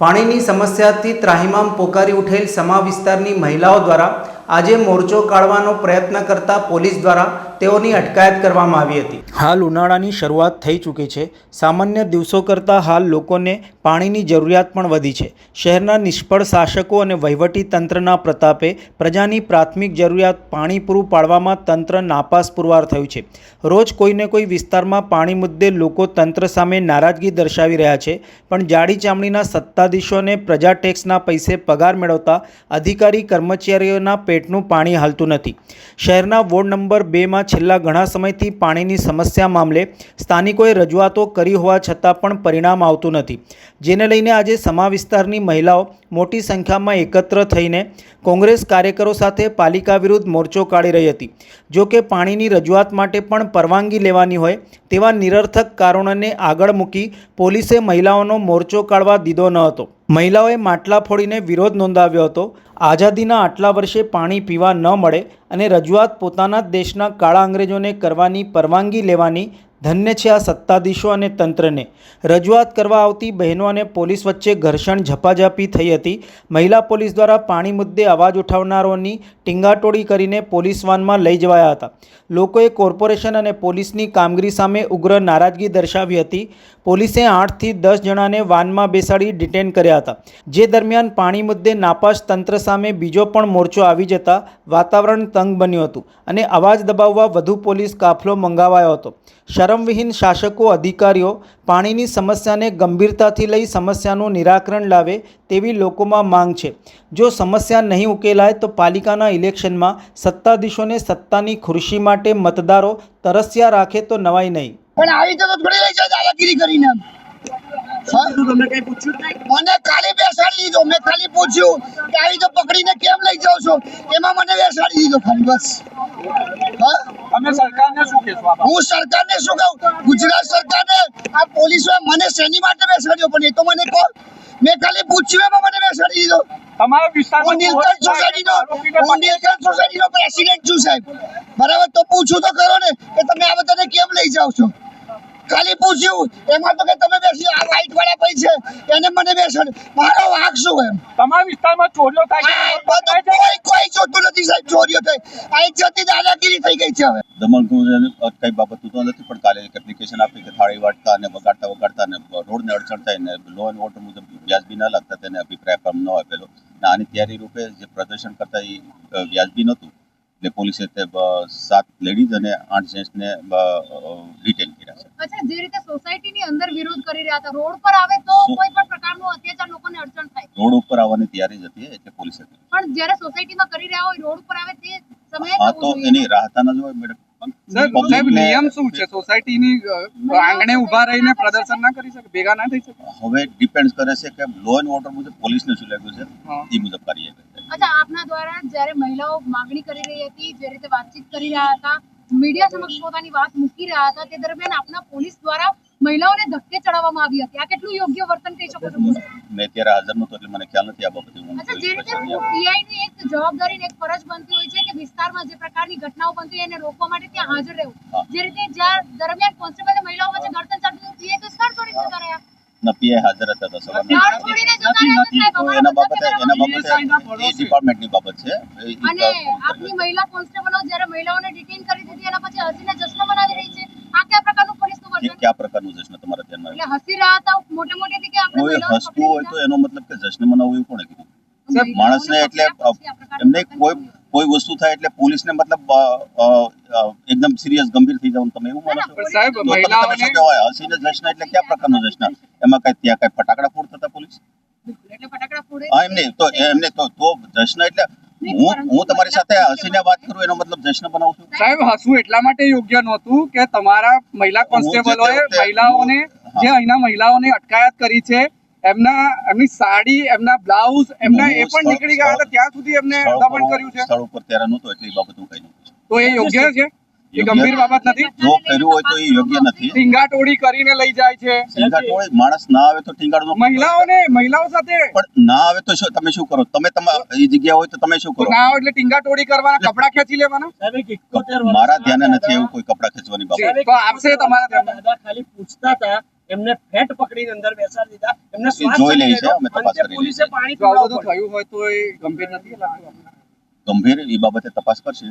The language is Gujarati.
પાણીની સમસ્યાથી ત્રાહિમામ પોકારી ઉઠેલ સમા વિસ્તારની મહિલાઓ દ્વારા આજે મોરચો કાઢવાનો પ્રયત્ન કરતા પોલીસ દ્વારા તેઓની અટકાયત કરવામાં આવી હતી. હાલ ઉનાળાની શરૂઆત થઈ ચૂકી છે. સામાન્ય દિવસો કરતાં હાલ લોકોને પાણીની જરૂરિયાત પણ વધી છે. શહેરના નિષ્ફળ શાસકો અને વહીવટી તંત્રના પ્રતાપે પ્રજાની પ્રાથમિક જરૂરિયાત પાણી પૂરું પાડવામાં તંત્ર નાપાસ પુરવાર થયું છે. રોજ કોઈને કોઈ વિસ્તારમાં પાણી મુદ્દે લોકો તંત્ર સામે નારાજગી દર્શાવી રહ્યા છે. પણ જાડી ચામડીના સત્તાધીશોને પ્રજા ટેક્સના પૈસે પગાર મેળવતા અધિકારી કર્મચારીઓના પેટનું પાણી હાલતું નથી. શહેરના વોર્ડ નંબર બેમાં છેલ્લા ઘણા સમયથી પાણીની સમસ્યા મામલે સ્થાનિકોએ રજૂઆતો કરી હોવા છતાં પણ પરિણામ આવતું નથી. જેને લઈને આજે સમા વિસ્તારની મહિલાઓ મોટી સંખ્યામાં એકત્ર થઈને કોંગ્રેસ કાર્યકરો સાથે પાલિકા વિરુદ્ધ મોરચો કાઢી રહી હતી. જો કે પાણીની રજૂઆત માટે પણ પરવાનગી લેવાની હોય તેવા નિરર્થક કારણોને આગળ મૂકી પોલીસે મહિલાઓનો મોરચો કાઢવા દીધો ન હતો. મહિલાઓએ માટલા ફોડીને વિરોધ નોંધાવ્યો હતો. આઝાદીના આટલા વર્ષે પાણી પીવા ન મળે અને રજૂઆત પોતાના જ દેશના કાળા અંગ્રેજોને કરવાની પરવાનગી લેવાની ધન્ય છે આ સત્તાધીશો અને તંત્રને. રજૂઆત કરવા આવતી બહેનો અને પોલીસ વચ્ચે ઘર્ષણ ઝપાઝપી થઈ હતી. મહિલા પોલીસ દ્વારા પાણી મુદ્દે અવાજ ઉઠાવનારોની ટીંગાટોળી કરીને પોલીસ વાનમાં લઈ જવાયા હતા. લોકોએ કોર્પોરેશન અને પોલીસની કામગીરી સામે ઉગ્ર નારાજગી દર્શાવી હતી. પોલીસે આઠથી દસ જણાને વાનમાં બેસાડી ડિટેન કર્યા હતા. જે દરમિયાન પાણી મુદ્દે નાપાસ તંત્ર સામે બીજો પણ મોરચો આવી જતા વાતાવરણ તંગ બન્યું હતું અને અવાજ દબાવવા વધુ પોલીસ કાફલો મંગાવાયો હતો. શરમવિહીન શાસકો અધિકારીઓ પાણીની સમસ્યાને ગંભીરતાથી લઈ સમસ્યાનું નિરાકરણ લાવે તેવી લોકોમાં માંગ છે જો સમસ્યા નહીં ઉકેલાય તો પાલિકાના ઇલેક્શનમાં સત્તાધીશોને સત્તાની ખુરશી માટે મતદારો તરસ્યા રાખે તો નવાઈ નહીં પણ આવી તો થોડી લઈ જાય દાદાગીરી કરીને હા? મને ખાલી બેસાડી દીધો મેં ખાલી પૂછ્યું કે આવી તો પકડીને કેમ લઈ જાઓ છો એમાં મને બેસાડી દીધો ખાલી બસ? તમે સરકારને શું કહેશો હું સરકારને શું કહું? ગુજરાત સરકારને આ પોલીસોએ મને શેની માટે બેસાડ્યો? પણ એ તો મને કહો. મેં ખાલી પૂછ્યું મને બેસાડી દીધો. તમારા હું વિસ્તારમાં નીલકંઠ સોસાયટીનો હું નીલકંઠ સોસાયટીનો પ્રેસિડેન્ટ છું સાહેબ. બરાબર? તો પૂછું તો કરો ને કે તમે આ બધાને કેમ લઈ જાઓ છો? ખાલી પૂછ્યું એમાં તો કે તમે બેસી આ વ્હાઈટ વાળા ભાઈ છે એને મને બેસાડ મારો વાક શું એમ? તમારા વિસ્તારમાં ચોરીઓ થાય છે? કોઈ કોઈ જોતું નથી સાહેબ ચોરીઓ થઈ આ એક જાતની દાદાગીરી થઈ ગઈ છે હવે. દમણનું કઈ બાબત તો નથી પણ કાલે એક એપ્લિકેશન આપી કે થાળી વાટતા અને વગાડતા વગાડતા ને રોડને અડચણ થાય ને લો એન્ડ ઓર્ડર મુજબ વ્યાજબી ન લાગતા તેને અભિપ્રાય પણ ન આપેલો. અને આની તૈયારી રૂપે જે પ્રદર્શન કરતા એ વ્યાજબી નહોતું. એટલે પોલીસે તે સાત લેડીઝ અને આઠ જેન્ટ્સને ડિટેન કર્યા છે. અચ્છા જે રીતે સોસાયટીની અંદર વિરોધ કરી રહ્યા હતા રોડ પર આવે તો કોઈ પણ પ્રકારનો અત્યાચાર લોકોને અડચણ થાય. રોડ ઉપર આવવાની તૈયારી જ હતી એટલે પોલીસે. પણ જ્યારે સોસાયટીમાં કરી રહ્યા હોય રોડ ઉપર આવે તે સમયે હા તો એની રાહતા ન જ હોય મેડમ. સાહેબ સાહેબ નિયમ શું છે? સોસાયટીની આંગણે ઊભા રહીને પ્રદર્શન ના કરી શકે? ભેગા ના થઈ શકે? હવે ડિપેન્ડ કરે છે કે લો એન્ડ ઓર્ડર મુજબ પોલીસને શું લાગ્યું છે? એ મુજબ કાર્યવાહી અચ્છા આપના દ્વારા જ્યારે મહિલાઓ માંગણી કરી રહી હતી જે રીતે વાતચીત કરી રહ્યા હતા મીડિયા સમક્ષ પોતાની વાત મૂકી રહ્યા હતા તે દરમિયાન આપના પોલીસ દ્વારા મહિલાઓને ધક્કે ચડાવવામાં આવી હતી. આ કેટલું યોગ્ય વર્તન કહી શકો છો? મેં ત્યારે હાજર મને ખ્યાલ નથી આ બાબતે અચ્છા જે રીતે પીઆઈ ની એક જવાબદારી ને એક ફરજ બનતી હોય છે કે વિસ્તારમાં જે પ્રકારની ઘટનાઓ બનતી હોય એને રોકવા માટે ત્યાં હાજર રહેવું. જે રીતે જ્યાં દરમિયાન કોન્સ્ટેબલ મહિલાઓ વચ્ચે ગળતર ચાલતું પીઆઈ તો સ્થળ છોડીને જતા રહ્યા. ના પીઆઈ હાજર હતા તો સ્થળ છોડીને જતા તો સાહેબ તો અમારા એના બાબતે એના બાબતે એ ડિપાર્ટમેન્ટની બાબત છે. એ- એ અને આપની મહિલા કોન્સ્ટેબલો જ્યારે મહિલાઓને ડિટેન કરી દીધી એના પછી હસીને જશ્ન મનાવી રહી કે કયા પ્રકારનું જશ્ન તમારા ધ્યાનમાં એટલે હસી રહ્યા હતા મોટે મોટેથી કે આપણે કોઈ હસતું હોય તો એનો મતલબ કે જશ્ન મનાવવું એવું કોણે કીધું? માણસને એટલે એમને કોઈ કોઈ વસ્તુ થાય એટલે પોલીસને મતલબ એકદમ સિરિયસ ગંભીર થઈ જવું તમે એવું માનો છો? સાહેબ મહિલાઓને શું કહેવાય? હસીને જશ્ન એટલે કયા પ્રકારનો જશ્ન એમાં કઈ ત્યાં કઈ ફટાકડા ફોડતા હતા પોલીસ? એટલે ફટાકડા ફોડે હા એમને તો એમને તો તો જશ્ન એટલે હું હું તમારી સાથે હસીને વાત કરું એનો મતલબ જશ્ન બનાવું છું? સાહેબ હસવું એટલા માટે યોગ્ય નહોતું કે તમારા મહિલા કોન્સ્ટેબલોએ મહિલાઓને જે અહીંના મહિલાઓને અટકાયત કરી છે એમના એમની સાડી એમના બ્લાઉઝ એમના એ પણ નીકળી ગયા હતા ત્યાં સુધી એમને દમન કર્યું છે. સ્થળ ઉપર ત્યારે નહોતું એટલે એ બાબત હું કહી દઉં તો એ યોગ્ય છે? એ ગંભીર બાબત નથી. જો કર્યું હોય તો એ યોગ્ય નથી. ટીંગાટોળી કરીને લઈ જાય છે. ટીંગાટ માણસ ના આવે તો ટીંગાડ મહિલાઓને મહિલાઓ સાથે? પણ ના આવે તો શું તમે શું કરો? તમે તમારા એ જગ્યા હોય તો તમે શું કરો? ના હોય એટલે ટીંગાટોળી કરવાના કપડા ખેંચી લેવાના? મારા ધ્યાને નથી એવું કોઈ કપડા ખેંચવાની બાબત. તો આપશે તમારા ધ્યાનમાં ખાલી પૂછતા હતા એમને ફેટ પકડીને અંદર બેસાડી દીધા. એમને જોઈ લઈ છે, અમે તપાસ કરી પોલીસે પાણી જો આવું બધું પીવડાવવું પડ્યું. થયું હોય તો એ ગંભીર નથી. ગંભીર એ બાબતે તપાસ કરશે.